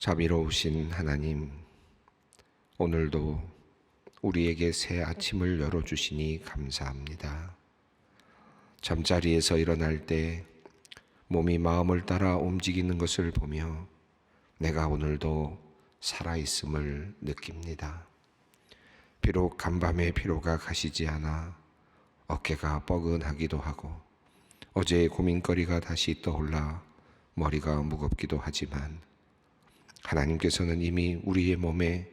자비로우신 하나님, 오늘도 우리에게 새 아침을 열어주시니 감사합니다. 잠자리에서 일어날 때 몸이 마음을 따라 움직이는 것을 보며 내가 오늘도 살아있음을 느낍니다. 비록 간밤의 피로가 가시지 않아 어깨가 뻐근하기도 하고 어제의 고민거리가 다시 떠올라 머리가 무겁기도 하지만 하나님께서는 이미 우리의 몸에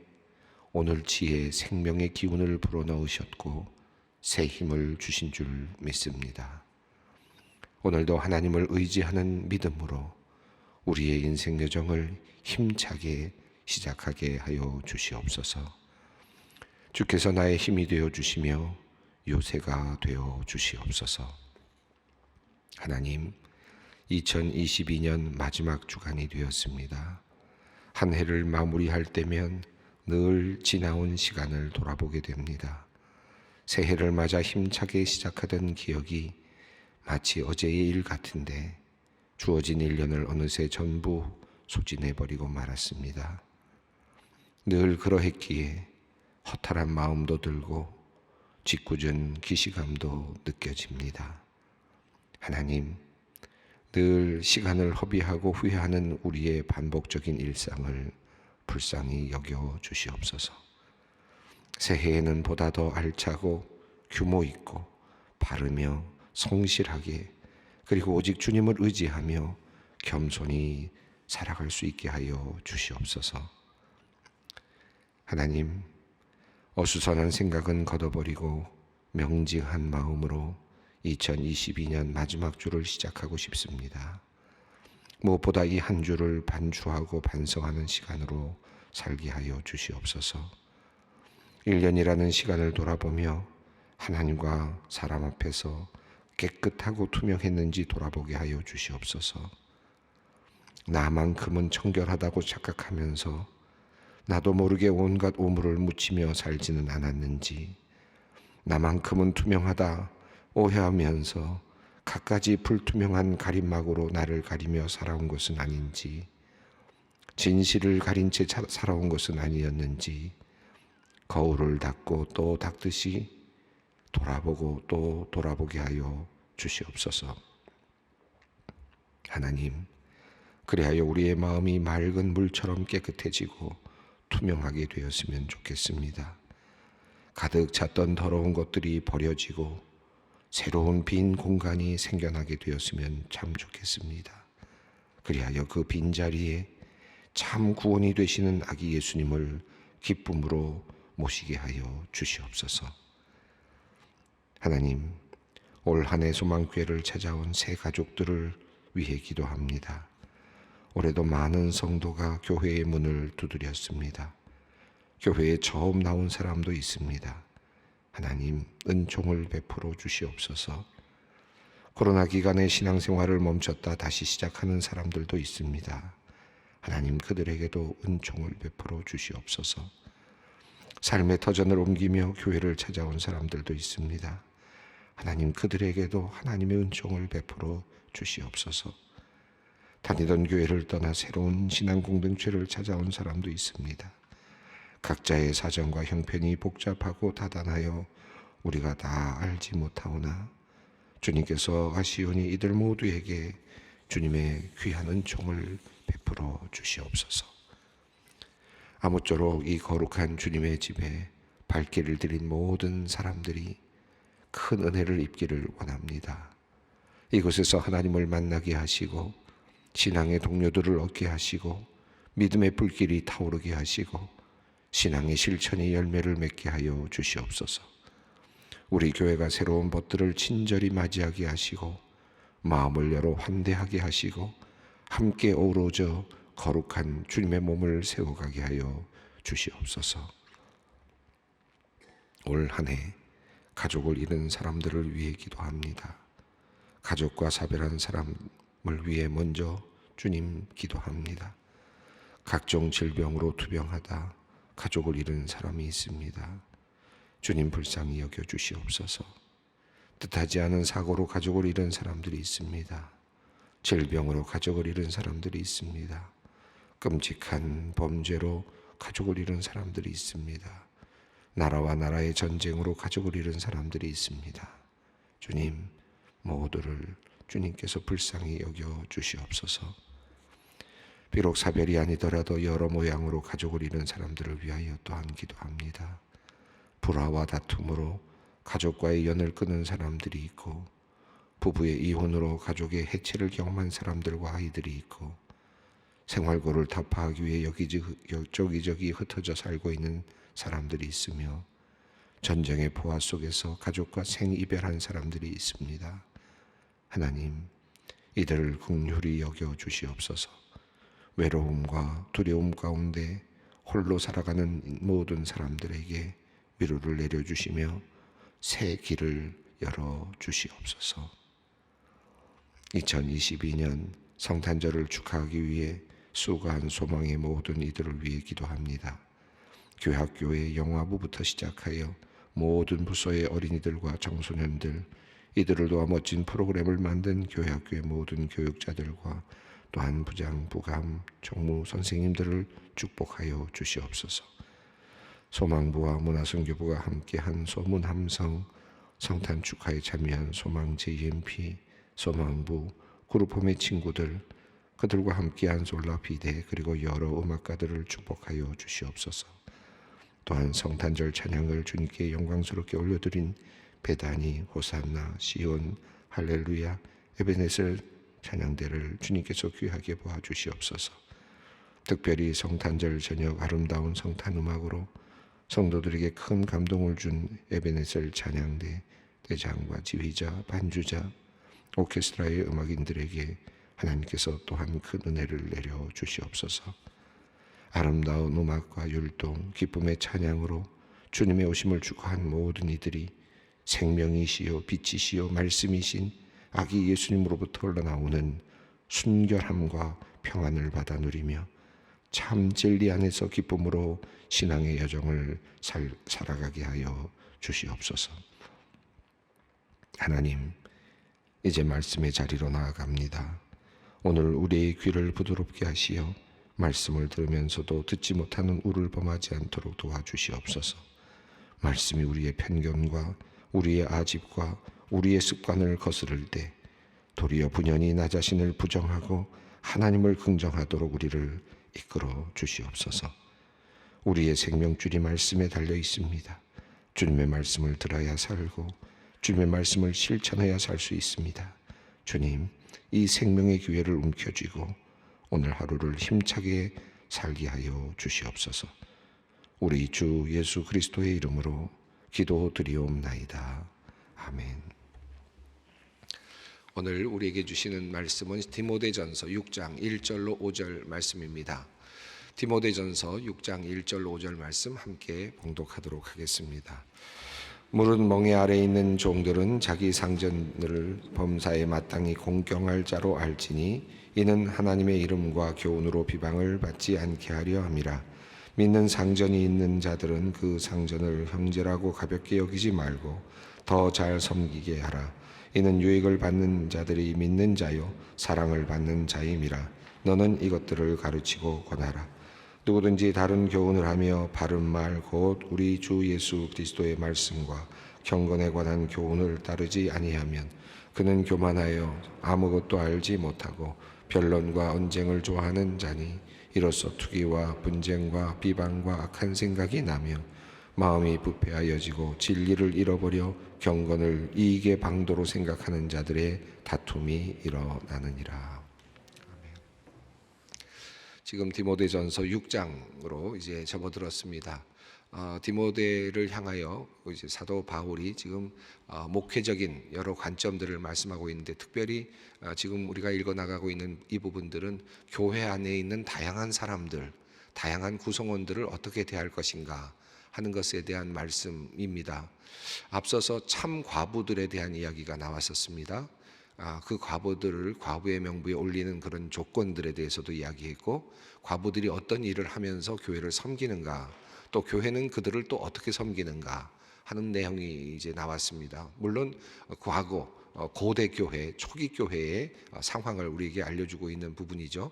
오늘치의 생명의 기운을 불어넣으셨고 새 힘을 주신 줄 믿습니다. 오늘도 하나님을 의지하는 믿음으로 우리의 인생 여정을 힘차게 시작하게 하여 주시옵소서. 주께서 나의 힘이 되어 주시며 요새가 되어 주시옵소서. 하나님, 2022년 마지막 주간이 되었습니다. 한 해를 마무리할 때면 늘 지나온 시간을 돌아보게 됩니다. 새해를 맞아 힘차게 시작하던 기억이 마치 어제의 일 같은데 주어진 1년을 어느새 전부 소진해버리고 말았습니다. 늘 그러했기에 허탈한 마음도 들고 짓궂은 기시감도 느껴집니다. 하나님, 늘 시간을 허비하고 후회하는 우리의 반복적인 일상을 불쌍히 여겨 주시옵소서. 새해에는 보다 더 알차고 규모 있고 바르며 성실하게 그리고 오직 주님을 의지하며 겸손히 살아갈 수 있게 하여 주시옵소서. 하나님, 어수선한 생각은 걷어버리고 명징한 마음으로 2022년 마지막 주를 시작하고 싶습니다. 무엇보다 이 한 주를 반추하고 반성하는 시간으로 살게 하여 주시옵소서. 1년이라는 시간을 돌아보며 하나님과 사람 앞에서 깨끗하고 투명했는지 돌아보게 하여 주시옵소서. 나만큼은 청결하다고 착각하면서 나도 모르게 온갖 오물을 묻히며 살지는 않았는지, 나만큼은 투명하다 오해하면서 갖가지 불투명한 가림막으로 나를 가리며 살아온 것은 아닌지, 진실을 가린 채 살아온 것은 아니었는지, 거울을 닦고 또 닦듯이 돌아보고 또 돌아보게 하여 주시옵소서. 하나님, 그리하여 우리의 마음이 맑은 물처럼 깨끗해지고 투명하게 되었으면 좋겠습니다. 가득 찼던 더러운 것들이 버려지고 새로운 빈 공간이 생겨나게 되었으면 참 좋겠습니다. 그리하여 그 빈자리에 참 구원이 되시는 아기 예수님을 기쁨으로 모시게 하여 주시옵소서. 하나님, 올 한해 소망교회를 찾아온 새 가족들을 위해 기도합니다. 올해도 많은 성도가 교회의 문을 두드렸습니다. 교회에 처음 나온 사람도 있습니다. 하나님 은총을 베풀어 주시옵소서. 코로나 기간에 신앙생활을 멈췄다 다시 시작하는 사람들도 있습니다. 하나님 그들에게도 은총을 베풀어 주시옵소서. 삶의 터전을 옮기며 교회를 찾아온 사람들도 있습니다. 하나님 그들에게도 하나님의 은총을 베풀어 주시옵소서. 다니던 교회를 떠나 새로운 신앙 공동체를 찾아온 사람도 있습니다. 각자의 사정과 형편이 복잡하고 다단하여 우리가 다 알지 못하오나 주님께서 아시오니 이들 모두에게 주님의 귀한 은총을 베풀어 주시옵소서. 아무쪼록 이 거룩한 주님의 집에 발길을 들인 모든 사람들이 큰 은혜를 입기를 원합니다. 이곳에서 하나님을 만나게 하시고 신앙의 동료들을 얻게 하시고 믿음의 불길이 타오르게 하시고 신앙의 실천이 열매를 맺게 하여 주시옵소서. 우리 교회가 새로운 벗들을 친절히 맞이하게 하시고 마음을 열어 환대하게 하시고 함께 어우러져 거룩한 주님의 몸을 세워가게 하여 주시옵소서. 올 한 해 가족을 잃은 사람들을 위해 기도합니다. 가족과 사별한 사람을 위해 먼저 주님 기도합니다. 각종 질병으로 투병하다 가족을 잃은 사람이 있습니다. 주님 불쌍히 여겨 주시옵소서. 뜻하지 않은 사고로 가족을 잃은 사람들이 있습니다. 질병으로 가족을 잃은 사람들이 있습니다. 끔찍한 범죄로 가족을 잃은 사람들이 있습니다. 나라와 나라의 전쟁으로 가족을 잃은 사람들이 있습니다. 주님, 모두를 주님께서 불쌍히 여겨 주시옵소서. 비록 사별이 아니더라도 여러 모양으로 가족을 잃은 사람들을 위하여 또한 기도합니다. 불화와 다툼으로 가족과의 연을 끊은 사람들이 있고 부부의 이혼으로 가족의 해체를 경험한 사람들과 아이들이 있고 생활고를 타파하기 위해 여기저기 흩어져 살고 있는 사람들이 있으며 전쟁의 포화 속에서 가족과 생이별한 사람들이 있습니다. 하나님, 이들을 긍휼히 여겨 주시옵소서. 외로움과 두려움 가운데 홀로 살아가는 모든 사람들에게 위로를 내려 주시며 새 길을 열어 주시옵소서. 2022년 성탄절을 축하하기 위해 수고한 소망의 모든 이들을 위해 기도합니다. 교학교의 영화부부터 시작하여 모든 부서의 어린이들과 청소년들, 이들을 도와 멋진 프로그램을 만든 교학교의 모든 교육자들과 또한 부장, 부감, 총무 선생님들을 축복하여 주시옵소서. 소망부와 문화선교부가 함께한 소문 함성 성탄 축하에 참여한 소망 JMP, 소망부, 그룹홈의 친구들, 그들과 함께한 솔라 비대 그리고 여러 음악가들을 축복하여 주시옵소서. 또한 성탄절 찬양을 주님께 영광스럽게 올려드린 베다니, 호산나, 시온, 할렐루야, 에베네셀 찬양대를 주님께서 귀하게 보아 주시옵소서. 특별히 성탄절 저녁 아름다운 성탄 음악으로 성도들에게 큰 감동을 준 에베네셀 찬양대 대장과 지휘자, 반주자, 오케스트라의 음악인들에게 하나님께서 또한 큰 은혜를 내려 주시옵소서. 아름다운 음악과 율동, 기쁨의 찬양으로 주님의 오심을 축하한 모든 이들이 생명이시요 빛이시요 말씀이신 아기 예수님으로부터 흘러나오는 순결함과 평안을 받아 누리며 참 진리 안에서 기쁨으로 신앙의 여정을 살, 살아가게 하여 주시옵소서. 하나님, 이제 말씀의 자리로 나아갑니다. 오늘 우리의 귀를 부드럽게 하시어 말씀을 들으면서도 듣지 못하는 우를 범하지 않도록 도와주시옵소서. 말씀이 우리의 편견과 우리의 아집과 우리의 습관을 거스를 때 도리어 분연히 나 자신을 부정하고 하나님을 긍정하도록 우리를 이끌어 주시옵소서. 우리의 생명줄이 말씀에 달려 있습니다. 주님의 말씀을 들어야 살고 주님의 말씀을 실천해야 살 수 있습니다. 주님, 이 생명의 기회를 움켜쥐고 오늘 하루를 힘차게 살게 하여 주시옵소서. 우리 주 예수 그리스도의 이름으로 기도드리옵나이다. 아멘. 오늘 우리에게 주시는 말씀은 디모데전서 6장 1절로 5절 말씀입니다. 디모데전서 6장 1절로 5절 말씀 함께 봉독하도록 하겠습니다. 물은 멍에 아래 있는 종들은 자기 상전을 범사에 마땅히 공경할 자로 알지니 이는 하나님의 이름과 교훈으로 비방을 받지 않게 하려 함이라 믿는 상전이 있는 자들은 그 상전을 형제라고 가볍게 여기지 말고 더 잘 섬기게 하라 이는 유익을 받는 자들이 믿는 자요 사랑을 받는 자임이라. 너는 이것들을 가르치고 권하라. 누구든지 다른 교훈을 하며 바른 말 곧 우리 주 예수 그리스도의 말씀과 경건에 관한 교훈을 따르지 아니하면 그는 교만하여 아무것도 알지 못하고 변론과 언쟁을 좋아하는 자니 이로써 투기와 분쟁과 비방과 악한 생각이 나며 마음이 부패하여지고 진리를 잃어버려 경건을 이익의 방도로 생각하는 자들의 다툼이 일어나느니라. 지금 디모데전서 6장으로 이제 접어들었습니다. 어, 디모데를 향하여 이제 사도 바울이 지금 어, 목회적인 여러 관점들을 말씀하고 있는데 특별히 어, 지금 우리가 읽어 나가고 있는 이 부분들은 교회 안에 있는 다양한 사람들, 다양한 구성원들을 어떻게 대할 것인가 하는 것에 대한 말씀입니다. 앞서서 참 과부들에 대한 이야기가 나왔었습니다. 아, 그 과부들을 과부의 명부에 올리는 그런 조건들에 대해서도 이야기했고 과부들이 어떤 일을 하면서 교회를 섬기는가 또 교회는 그들을 또 어떻게 섬기는가 하는 내용이 이제 나왔습니다. 물론 과거 어, 고대 교회 초기 교회의 어, 상황을 우리에게 알려주고 있는 부분이죠.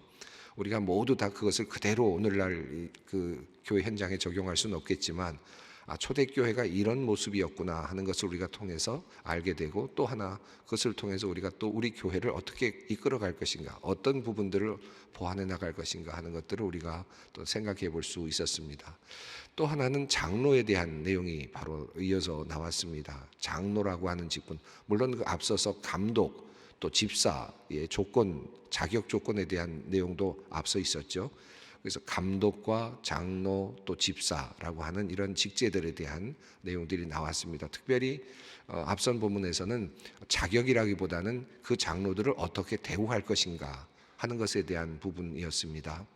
우리가 모두 다 그것을 그대로 오늘날 이그 교회 현장에 적용할 수는 없겠지만 아, 초대교회가 이런 모습이었구나 하는 것을 우리가 통해서 알게 되고 또 하나 그것을 통해서 우리가 또 우리 교회를 어떻게 이끌어 갈 것인가 어떤 부분들을 보완해 나갈 것인가 하는 것들을 우리가 또 생각해 볼 수 있었습니다. 또 하나는 장로에 대한 내용이 바로 이어서 나왔습니다. 장로라고 하는 직분 물론 그 앞서서 감독 또 집사의 조건 자격 조건에 대한 내용도 앞서 있었죠. 그래서 감독과 장로 또 집사라고 하는 이런 직제들에 대한 내용들이 나왔습니다. 특별히 어, 앞선 본문에서는 자격이라기보다는 그 장로들을 어떻게 대우할 것인가 하는 것에 대한 부분이었습니다.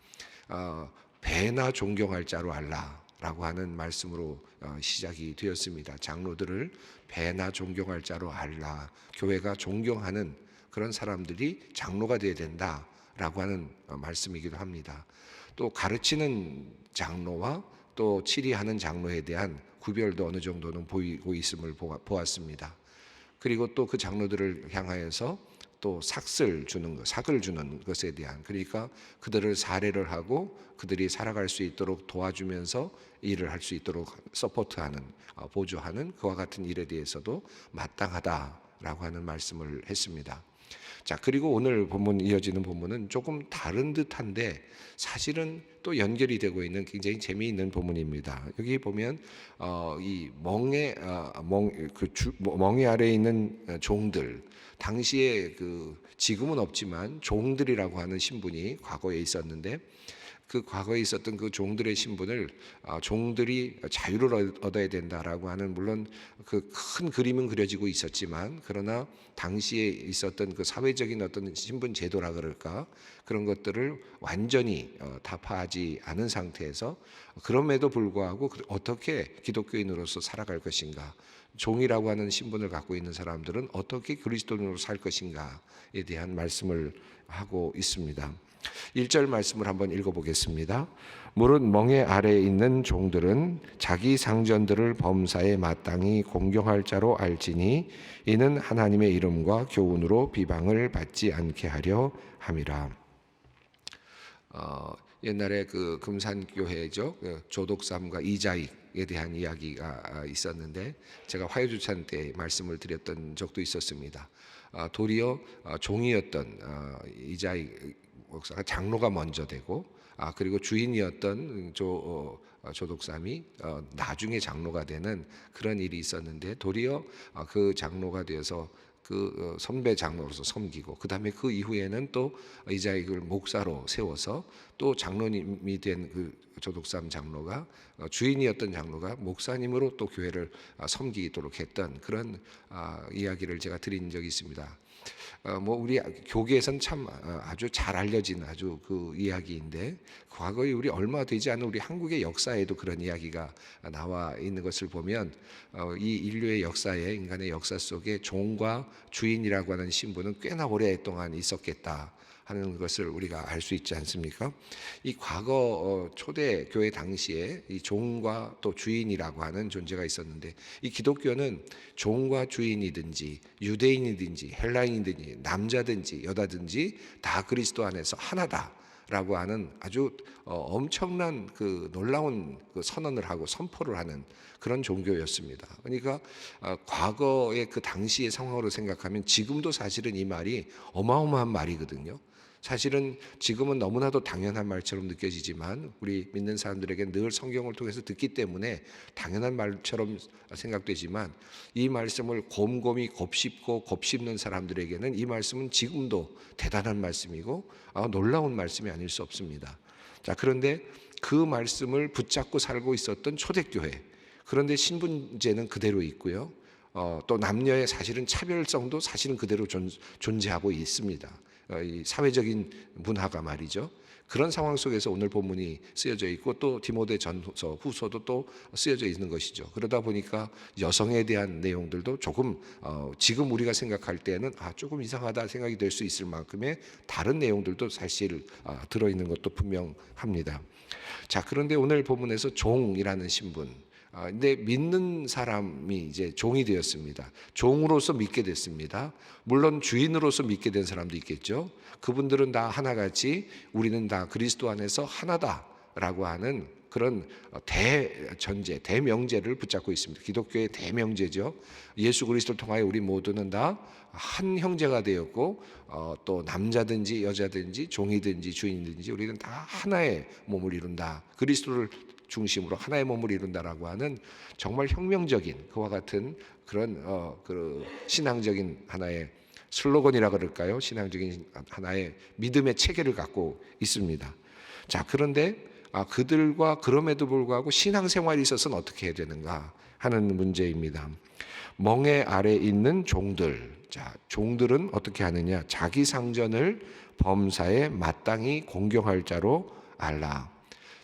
어, 배나 존경할 자로 알라 라고 하는 말씀으로 어, 시작이 되었습니다. 장로들을 배나 존경할 자로 알라. 교회가 존경하는 그런 사람들이 장로가 되어야 된다라고 하는 어, 말씀이기도 합니다. 또 가르치는 장로와 또 치리하는 장로에 대한 구별도 어느 정도는 보이고 있음을 보았습니다. 그리고 또 그 장로들을 향하여서 또 삭을 주는 것, 삭을 주는 것에 대한 그러니까 그들을 사례를 하고 그들이 살아갈 수 있도록 도와주면서 일을 할 수 있도록 서포트하는 어, 보조하는 그와 같은 일에 대해서도 마땅하다라고 하는 말씀을 했습니다. 자 그리고 오늘 본문 이어지는 본문은 조금 다른 듯한데 사실은 또 연결이 되고 있는 굉장히 재미있는 본문입니다. 여기 보면 어, 이 멍에 어, 멍그 멍에 아래에 있는 어, 종들 당시에 그 지금은 없지만 종들이라고 하는 신분이 과거에 있었는데 그 과거에 있었던 그 종들의 신분을 아, 종들이 자유를 얻- 얻어야 된다라고 하는 물론 그 큰 그림은 그려지고 있었지만 그러나 당시에 있었던 그 사회적인 어떤 신분 제도라 그럴까 그런 것들을 완전히 어, 타파하지 않은 상태에서 그럼에도 불구하고 그- 어떻게 기독교인으로서 살아갈 것인가 종이라고 하는 신분을 갖고 있는 사람들은 어떻게 그리스도인으로 살 것인가에 대한 말씀을 하고 있습니다. 1절 말씀을 한번 읽어보겠습니다. 무릇 멍에 아래에 있는 종들은 자기 상전들을 범사에 마땅히 공경할 자로 알지니 이는 하나님의 이름과 교훈으로 비방을 받지 않게 하려 함이라. 어, 옛날에 그 금산교회죠 그 조독삼과 이자익에 대한 이야기가 아, 있었는데 제가 화요주찬 때 말씀을 드렸던 적도 있었습니다. 아, 도리어 아, 종이었던 아, 이자익 목사가 장로가 먼저 되고 아 그리고 주인이었던 조 어, 조독삼이 어, 나중에 장로가 되는 그런 일이 있었는데 도리어 아, 그 장로가 되어서 그 어, 선배 장로로서 섬기고 그 다음에 그 이후에는 또 이자익을 목사로 세워서 또 장로님이 된 그 조독삼 장로가 어, 주인이었던 장로가 목사님으로 또 교회를 아, 섬기도록 했던 그런 아, 이야기를 제가 드린 적이 있습니다. 어, 뭐 우리 교계에선 참 어, 아주 잘 알려진 아주 그 이야기인데 과거에 우리 얼마 되지 않은 우리 한국의 역사에도 그런 이야기가 나와 있는 것을 보면 어, 이 인류의 역사에 인간의 역사 속에 종과 주인이라고 하는 신분은 꽤나 오랫동안 있었겠다. 하는 것을 우리가 알 수 있지 않습니까? 이 과거 어, 초대 교회 당시에 이 종과 또 주인이라고 하는 존재가 있었는데 이 기독교는 종과 주인이든지 유대인이든지 헬라인이든지 남자든지 여자든지 다 그리스도 안에서 하나다 라고 하는 아주 어, 엄청난 그 놀라운 그 선언을 하고 선포를 하는 그런 종교였습니다. 그러니까 어, 과거의 그 당시의 상황으로 생각하면 지금도 사실은 이 말이 어마어마한 말이거든요. 사실은 지금은 너무나도 당연한 말처럼 느껴지지만 우리 믿는 사람들에게 늘 성경을 통해서 듣기 때문에 당연한 말처럼 생각되지만 이 말씀을 곰곰이 곱씹고 곱씹는 사람들에게는 이 말씀은 지금도 대단한 말씀이고 아, 놀라운 말씀이 아닐 수 없습니다. 자, 그런데 그 말씀을 붙잡고 살고 있었던 초대교회. 그런데 신분제는 그대로 있고요. 어, 또 남녀의 사실은 차별성도 사실은 그대로 존, 존재하고 있습니다. 어, 이 사회적인 문화가 말이죠. 그런 상황 속에서 오늘 본문이 쓰여져 있고 또 디모데 전서 후서도 또 쓰여져 있는 것이죠. 그러다 보니까 여성에 대한 내용들도 조금 어, 지금 우리가 생각할 때는 아 조금 이상하다 생각이 될 수 있을 만큼의 다른 내용들도 사실 아, 들어 있는 것도 분명합니다. 자 그런데 오늘 본문에서 종이라는 신분 아, 근데 믿는 사람이 이제 종이 되었습니다. 종으로서 믿게 됐습니다. 물론 주인으로서 믿게 된 사람도 있겠죠. 그분들은 다 하나같이 우리는 다 그리스도 안에서 하나다라고 하는 그런 대전제, 대명제를 붙잡고 있습니다. 기독교의 대명제죠. 예수 그리스도를 통하여 우리 모두는 다 한 형제가 되었고 어, 또 남자든지 여자든지 종이든지 주인든지 우리는 다 하나의 몸을 이룬다. 그리스도를 중심으로 하나의 몸을 이룬다라고 하는 정말 혁명적인 그와 같은 그런 어, 그 신앙적인 하나의 슬로건이라 그럴까요? 신앙적인 하나의 믿음의 체계를 갖고 있습니다. 자, 그런데 아, 그들과 그럼에도 불구하고 신앙생활에 있어서는 어떻게 해야 되는가 하는 문제입니다. 멍에 아래 있는 종들. 자, 종들은 어떻게 하느냐? 자기 상전을 범사에 마땅히 공경할 자로 알라.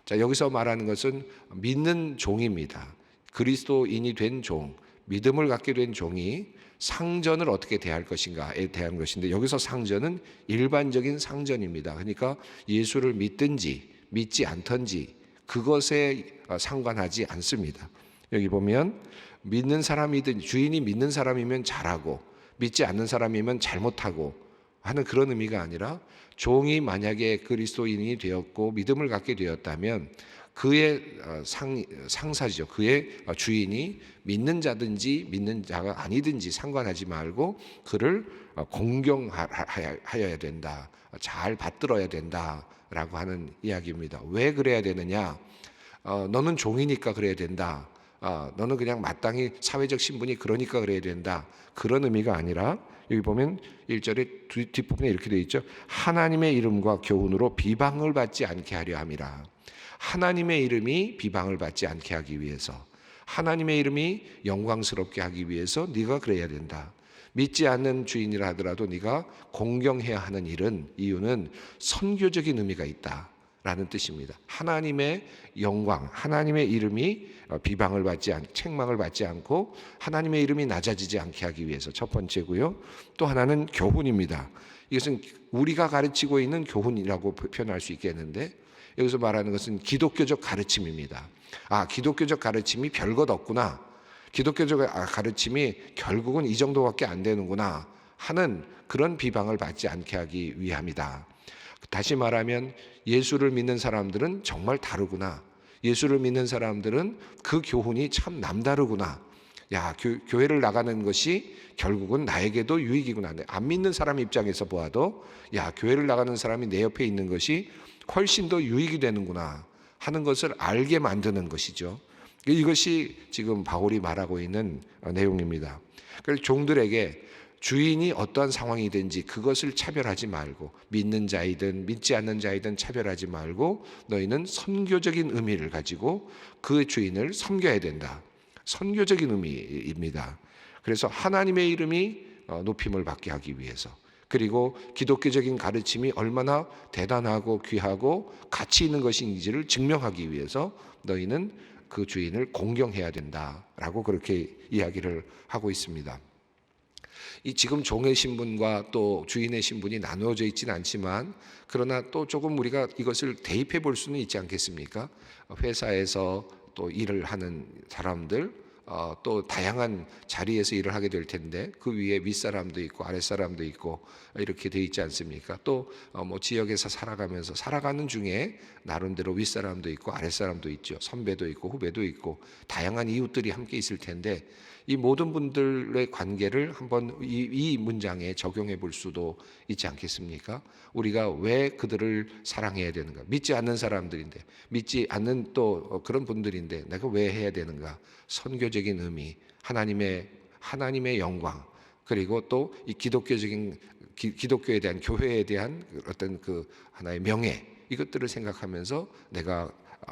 자, 여기서 말하는 것은 믿는 종입니다. 그리스도인이 된 종, 믿음을 갖게 된 종이 상전을 어떻게 대할 것인가에 대한 것인데 여기서 상전은 일반적인 상전입니다. 그러니까 예수를 믿든지 믿지 않든지 그것에 상관하지 않습니다. 여기 보면 믿는 사람이든 주인이 믿는 사람이면 잘하고 믿지 않는 사람이면 잘못하고 하는 그런 의미가 아니라 종이 만약에 그리스도인이 되었고 믿음을 갖게 되었다면 그의 상, 상사죠. 그의 주인이 믿는 자든지 믿는 자가 아니든지 상관하지 말고 그를 공경하여야 된다. 잘 받들어야 된다 라고 하는 이야기입니다. 왜 그래야 되느냐? 어, 너는 종이니까 그래야 된다. 아, 너는 그냥 마땅히 사회적 신분이 그러니까 그래야 된다. 그런 의미가 아니라 여기 보면 1절에 뒷부분에 이렇게 되어 있죠. 하나님의 이름과 교훈으로 비방을 받지 않게 하려 함이라. 하나님의 이름이 비방을 받지 않게 하기 위해서 하나님의 이름이 영광스럽게 하기 위해서 네가 그래야 된다. 믿지 않는 주인이라 하더라도 네가 공경해야 하는 일은 이유는 선교적인 의미가 있다. 라는 뜻입니다. 하나님의 영광, 하나님의 이름이 비방을 받지 않, 책망을 받지 않고 하나님의 이름이 낮아지지 않게 하기 위해서 첫 번째고요. 또 하나는 교훈입니다. 이것은 우리가 가르치고 있는 교훈이라고 표현할 수 있겠는데 여기서 말하는 것은 기독교적 가르침입니다. 아, 기독교적 가르침이 별것 없구나. 기독교적 가르침이 결국은 이 정도밖에 안 되는구나 하는 그런 비방을 받지 않게 하기 위함이다. 다시 말하면 예수를 믿는 사람들은 정말 다르구나. 예수를 믿는 사람들은 그 교훈이 참 남다르구나. 야, 교, 회를 나가는 것이 결국은 나에게도 유익이구나. 안 믿는 사람 입장에서 보아도 야, 교회를 나가는 사람이 내 옆에 있는 것이 훨씬 더 유익이 되는구나 하는 것을 알게 만드는 것이죠. 이것이 지금 바울이 말하고 있는 내용입니다. 그래서 종들에게 주인이 어떠한 상황이든지 그것을 차별하지 말고 믿는 자이든 믿지 않는 자이든 차별하지 말고 너희는 선교적인 의미를 가지고 그 주인을 섬겨야 된다. 선교적인 의미입니다. 그래서 하나님의 이름이 어, 높임을 받게 하기 위해서 그리고 기독교적인 가르침이 얼마나 대단하고 귀하고 가치 있는 것인지를 증명하기 위해서 너희는 그 주인을 공경해야 된다라고 그렇게 이야기를 하고 있습니다. 이 지금 종의 신분과 또 주인의 신분이 나누어져 있지는 않지만 그러나 또 조금 우리가 이것을 대입해 볼 수는 있지 않겠습니까? 회사에서 또 일을 하는 사람들 어, 또 다양한 자리에서 일을 하게 될 텐데 그 위에 윗사람도 있고 아랫사람도 있고 이렇게 돼 있지 않습니까? 또뭐 어, 지역에서 살아가면서 살아가는 중에 나름대로 윗사람도 있고 아랫사람도 있죠. 선배도 있고 후배도 있고 다양한 이웃들이 함께 있을 텐데 이 모든 분들의 관계를 한번 이, 이 문장에 적용해 볼 수도 있지 않겠습니까? 우리가 왜 그들을 사랑해야 되는가? 믿지 않는 사람들인데, 믿지 않는 또 그런 분들인데, 내가 왜 해야 되는가? 선교적인 의미, 하나님의, 하나님의 영광, 그리고 또 이 기독교적인, 기, 기독교에 대한 교회에 대한 어떤 그 하나의 명예, 이것들을 생각하면서 내가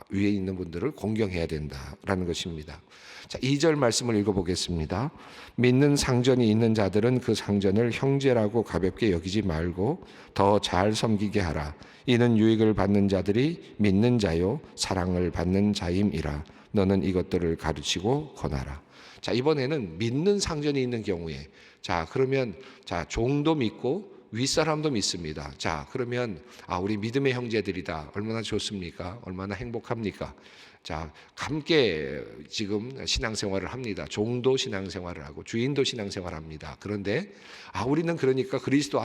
위에 있는 분들을 공경해야 된다라는 것입니다. 자, 2절 말씀을 읽어보겠습니다. 믿는 상전이 있는 자들은 그 상전을 형제라고 가볍게 여기지 말고 더 잘 섬기게 하라. 이는 유익을 받는 자들이 믿는 자요 사랑을 받는 자임이라. 너는 이것들을 가르치고 권하라. 자, 이번에는 믿는 상전이 있는 경우에 자, 그러면 자, 종도 믿고 윗사람도 믿습니다. 자, 그러면 아, 우리 믿음의 형제들이다. 얼마나 좋습니까? 얼마나 행복합니까? 자, 함께 지금 신앙생활을 합니다. 종도 신앙생활을 하고 주인도 신앙생활을 합니다. 그런데 아, 우리는 그러니까 그리스도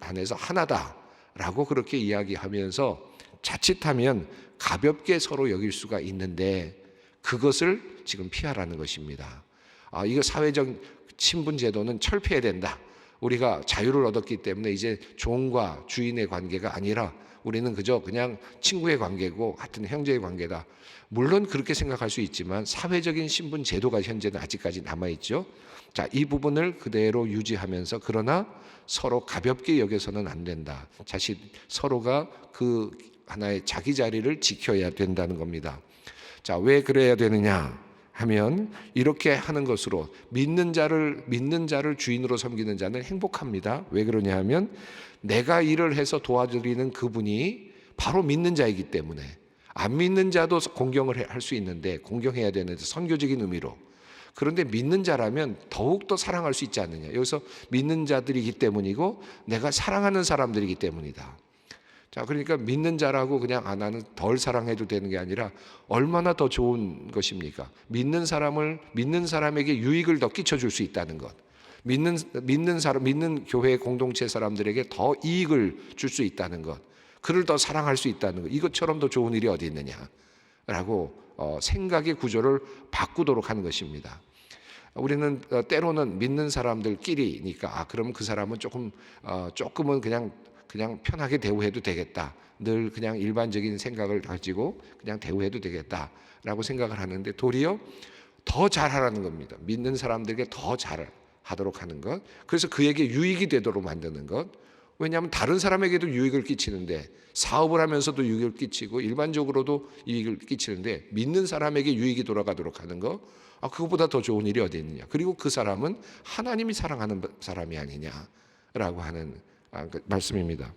안에서 하나다라고 그렇게 이야기하면서 자칫하면 가볍게 서로 여길 수가 있는데 그것을 지금 피하라는 것입니다. 아, 이거 사회적 신분 제도는 철폐해야 된다. 우리가 자유를 얻었기 때문에 이제 종과 주인의 관계가 아니라 우리는 그저 그냥 친구의 관계고 같은 형제의 관계다. 물론 그렇게 생각할 수 있지만 사회적인 신분 제도가 현재는 아직까지 남아 있죠. 자, 이 부분을 그대로 유지하면서 그러나 서로 가볍게 여겨서는 안 된다. 자신 서로가 그 하나의 자기 자리를 지켜야 된다는 겁니다. 자, 왜 그래야 되느냐? 하면 이렇게 하는 것으로 믿는 자를 믿는 자를 주인으로 섬기는 자는 행복합니다. 왜 그러냐 하면 내가 일을 해서 도와드리는 그분이 바로 믿는 자이기 때문에 안 믿는 자도 공경을 할 수 있는데 공경해야 되는데 선교적인 의미로 그런데 믿는 자라면 더욱더 사랑할 수 있지 않느냐. 여기서 믿는 자들이기 때문이고 내가 사랑하는 사람들이기 때문이다. 자, 그러니까 믿는 자라고 그냥 아 나는 덜 사랑해도 되는 게 아니라 얼마나 더 좋은 것입니까? 믿는 사람을 믿는 사람에게 유익을 더 끼쳐 줄 수 있다는 것. 믿는 믿는 사람 믿는 교회 공동체 사람들에게 더 이익을 줄 수 있다는 것. 그를 더 사랑할 수 있다는 것. 이것처럼 더 좋은 일이 어디 있느냐라고 어, 생각의 구조를 바꾸도록 하는 것입니다. 우리는 어, 때로는 믿는 사람들끼리니까 아 그러면 그 사람은 조금 어, 조금은 그냥 그냥 편하게 대우해도 되겠다. 늘 그냥 일반적인 생각을 가지고 그냥 대우해도 되겠다라고 생각을 하는데 도리어 더 잘하라는 겁니다. 믿는 사람들에게 더 잘하도록 하는 것. 그래서 그에게 유익이 되도록 만드는 것. 왜냐하면 다른 사람에게도 유익을 끼치는데 사업을 하면서도 유익을 끼치고 일반적으로도 유익을 끼치는데 믿는 사람에게 유익이 돌아가도록 하는 것. 아, 그것보다 더 좋은 일이 어디 있느냐. 그리고 그 사람은 하나님이 사랑하는 사람이 아니냐라고 하는 말씀입니다.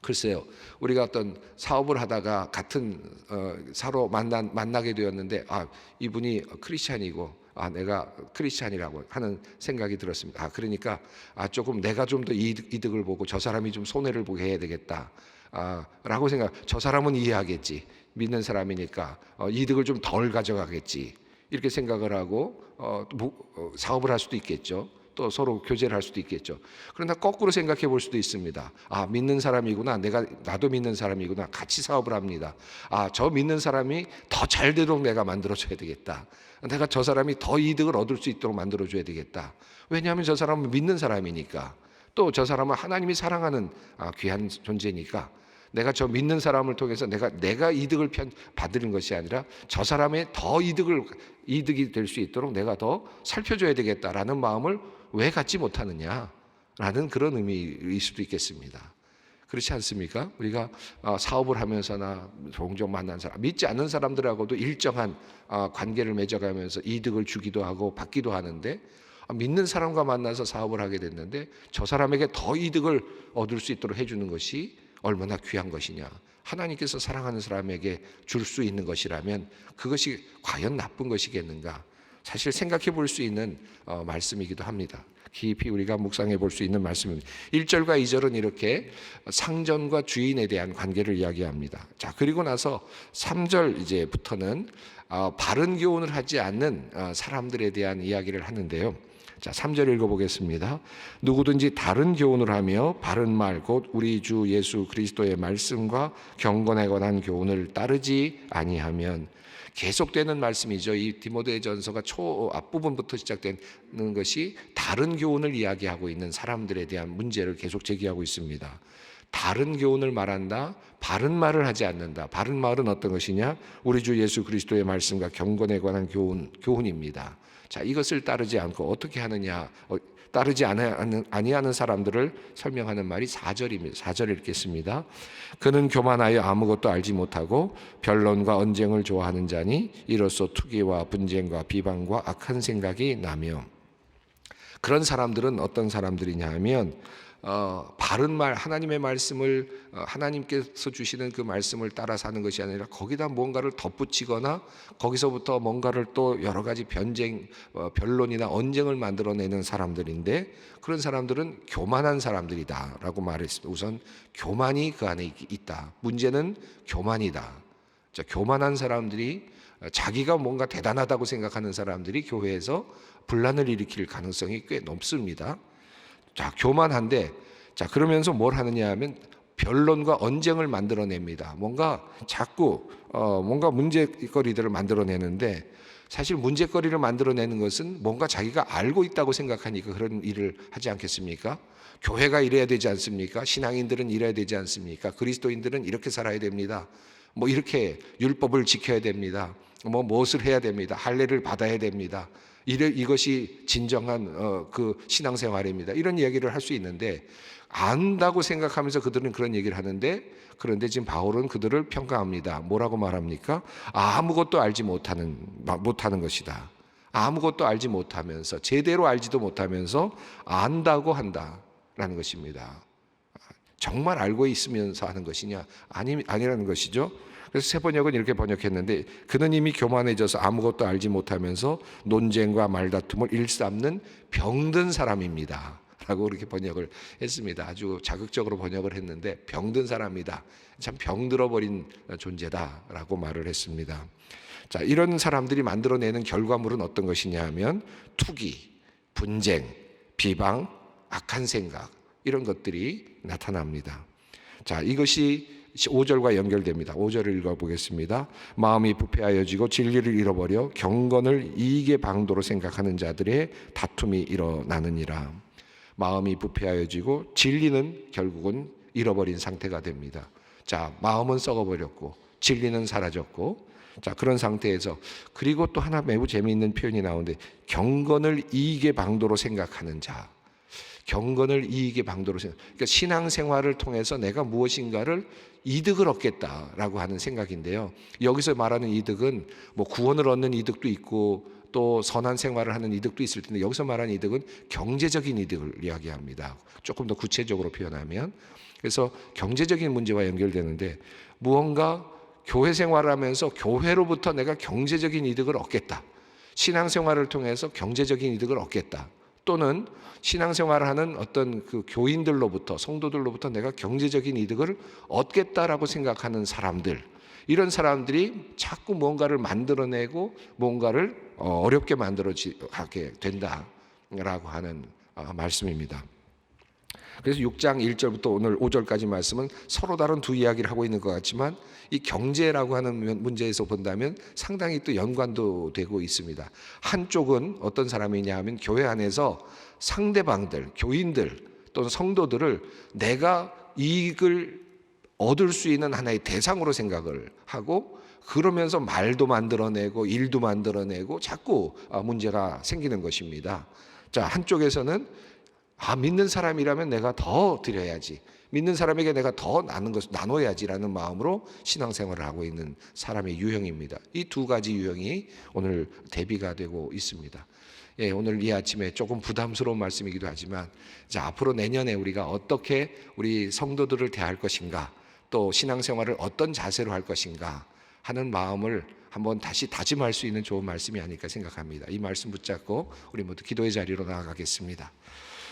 글쎄요, 우리가 어떤 사업을 하다가 같은 어, 사로 만나 만나게 되었는데 아 이분이 크리스찬이고 아 내가 크리스찬이라고 하는 생각이 들었습니다. 아 그러니까 아 조금 내가 좀 더 이득을 보고 저 사람이 좀 손해를 보게 해야 되겠다. 아 라고 생각. 저 사람은 이해하겠지. 믿는 사람이니까 어, 이득을 좀 덜 가져가겠지. 이렇게 생각을 하고 어, 어, 사업을 할 수도 있겠죠. 또 서로 교제를 할 수도 있겠죠. 그러나 거꾸로 생각해 볼 수도 있습니다. 아, 믿는 사람이구나. 내가, 나도 믿는 사람이구나. 같이 사업을 합니다. 아, 저 믿는 사람이 더 잘 되도록 내가 만들어 줘야 되겠다. 내가 저 사람이 더 이득을 얻을 수 있도록 만들어 줘야 되겠다. 왜냐하면 저 사람은 믿는 사람이니까. 또 저 사람은 하나님이 사랑하는 아, 귀한 존재니까. 내가 저 믿는 사람을 통해서 내가 내가 이득을 편, 받는 것이 아니라 저 사람의 더 이득을 이득이 될 수 있도록 내가 더 살펴줘야 되겠다라는 마음을 왜 갖지 못하느냐라는 그런 의미일 수도 있겠습니다. 그렇지 않습니까? 우리가 어, 사업을 하면서나 종종 만난 사람, 믿지 않는 사람들하고도 일정한 어, 관계를 맺어가면서 이득을 주기도 하고 받기도 하는데 아, 믿는 사람과 만나서 사업을 하게 됐는데 저 사람에게 더 이득을 얻을 수 있도록 해주는 것이 얼마나 귀한 것이냐. 하나님께서 사랑하는 사람에게 줄 수 있는 것이라면 그것이 과연 나쁜 것이겠는가? 사실 생각해 볼 수 있는 어, 말씀이기도 합니다. 깊이 우리가 묵상해 볼 수 있는 말씀입니다. 1절과 2절은 이렇게 상전과 주인에 대한 관계를 이야기합니다. 자, 그리고 나서 3절 이제부터는 어, 바른 교훈을 하지 않는 어, 사람들에 대한 이야기를 하는데요. 자, 3절 읽어보겠습니다. 누구든지 다른 교훈을 하며 바른 말, 곧 우리 주 예수 그리스도의 말씀과 경건에 관한 교훈을 따르지 아니하면 계속되는 말씀이죠. 이 디모데 전서가 초 앞부분부터 시작되는 것이 다른 교훈을 이야기하고 있는 사람들에 대한 문제를 계속 제기하고 있습니다. 다른 교훈을 말한다. 바른 말을 하지 않는다. 바른 말은 어떤 것이냐? 우리 주 예수 그리스도의 말씀과 경건에 관한 교훈, 교훈입니다. 자, 이것을 따르지 않고 어떻게 하느냐? 어, 따르지 아니하는 사람들을 설명하는 말이 4절입니다. 4절 읽겠습니다. 그는 교만하여 아무것도 알지 못하고 변론과 언쟁을 좋아하는 자니 이로써 투기와 분쟁과 비방과 악한 생각이 나며 그런 사람들은 어떤 사람들이냐 하면 어, 바른 말 하나님의 말씀을 어, 하나님께서 주시는 그 말씀을 따라 사는 것이 아니라 거기다 뭔가를 덧붙이거나 거기서부터 뭔가를 또 여러 가지 변쟁 어, 변론이나 언쟁을 만들어내는 사람들인데 그런 사람들은 교만한 사람들이다라고 말했습니다. 우선 교만이 그 안에 있- 있다. 문제는 교만이다. 자, 교만한 사람들이 어, 자기가 뭔가 대단하다고 생각하는 사람들이 교회에서 분란을 일으킬 가능성이 꽤 높습니다. 자, 교만한데 자, 그러면서 뭘 하느냐 하면 변론과 언쟁을 만들어냅니다. 뭔가 자꾸 어, 뭔가 문제거리들을 만들어내는데 사실 문제거리를 만들어내는 것은 뭔가 자기가 알고 있다고 생각하니까 그런 일을 하지 않겠습니까? 교회가 이래야 되지 않습니까? 신앙인들은 이래야 되지 않습니까? 그리스도인들은 이렇게 살아야 됩니다. 뭐 이렇게 율법을 지켜야 됩니다. 뭐 무엇을 해야 됩니다. 할례를 받아야 됩니다. 이래, 이것이 진정한 어, 그 신앙생활입니다. 이런 이야기를 할 수 있는데 안다고 생각하면서 그들은 그런 얘기를 하는데 그런데 지금 바울은 그들을 평가합니다. 뭐라고 말합니까? 아무것도 알지 못하는 못하는 것이다. 아무것도 알지 못하면서 제대로 알지도 못하면서 안다고 한다라는 것입니다. 정말 알고 있으면서 하는 것이냐? 아니 아니라는 것이죠. 그래서 세 번역은 이렇게 번역했는데 그는 이미 교만해져서 아무것도 알지 못하면서 논쟁과 말다툼을 일삼는 병든 사람입니다. 라고 그렇게 번역을 했습니다. 아주 자극적으로 번역을 했는데 병든 사람이다. 참 병들어 버린 존재다라고 말을 했습니다. 자, 이런 사람들이 만들어내는 결과물은 어떤 것이냐 하면 투기, 분쟁, 비방, 악한 생각 이런 것들이 나타납니다. 자, 이것이 5절과 연결됩니다. 5절을 읽어 보겠습니다. 마음이 부패하여지고 진리를 잃어버려 경건을 이익의 방도로 생각하는 자들의 다툼이 일어나느니라. 마음이 부패하여지고 진리는 결국은 잃어버린 상태가 됩니다. 자, 마음은 썩어버렸고 진리는 사라졌고 자, 그런 상태에서 그리고 또 하나 매우 재미있는 표현이 나오는데 경건을 이익의 방도로 생각하는 자. 경건을 이익의 방도로 생각. 그러니까 신앙생활을 통해서 내가 무엇인가를 이득을 얻겠다라고 하는 생각인데요. 여기서 말하는 이득은 뭐 구원을 얻는 이득도 있고 또 선한 생활을 하는 이득도 있을 텐데 여기서 말하는 이득은 경제적인 이득을 이야기합니다. 조금 더 구체적으로 표현하면 그래서 경제적인 문제와 연결되는데 무언가 교회 생활을 하면서 교회로부터 내가 경제적인 이득을 얻겠다. 신앙생활을 통해서 경제적인 이득을 얻겠다. 또는 신앙생활을 하는 어떤 그 교인들로부터 성도들로부터 내가 경제적인 이득을 얻겠다라고 생각하는 사람들 이런 사람들이 자꾸 뭔가를 만들어내고 뭔가를 어, 어렵게 만들어지게 된다라고 하는 아, 말씀입니다. 그래서 6장 1절부터 오늘 5절까지 말씀은 서로 다른 두 이야기를 하고 있는 것 같지만 이 경제라고 하는 문제에서 본다면 상당히 또 연관도 되고 있습니다. 한쪽은 어떤 사람이냐 하면 교회 안에서 상대방들, 교인들 또는 성도들을 내가 이익을 얻을 수 있는 하나의 대상으로 생각을 하고 그러면서 말도 만들어내고 일도 만들어내고 자꾸 아, 문제가 생기는 것입니다. 자, 한쪽에서는 아, 믿는 사람이라면 내가 더 드려야지. 믿는 사람에게 내가 더 나는 것 나눠야지라는 마음으로 신앙생활을 하고 있는 사람의 유형입니다. 이 두 가지 유형이 오늘 대비가 되고 있습니다. 예, 오늘 이 아침에 조금 부담스러운 말씀이기도 하지만 자, 앞으로 내년에 우리가 어떻게 우리 성도들을 대할 것인가, 또 신앙생활을 어떤 자세로 할 것인가 하는 마음을 한번 다시 다짐할 수 있는 좋은 말씀이 아닐까 생각합니다. 이 말씀 붙잡고 우리 모두 기도의 자리로 나아가겠습니다.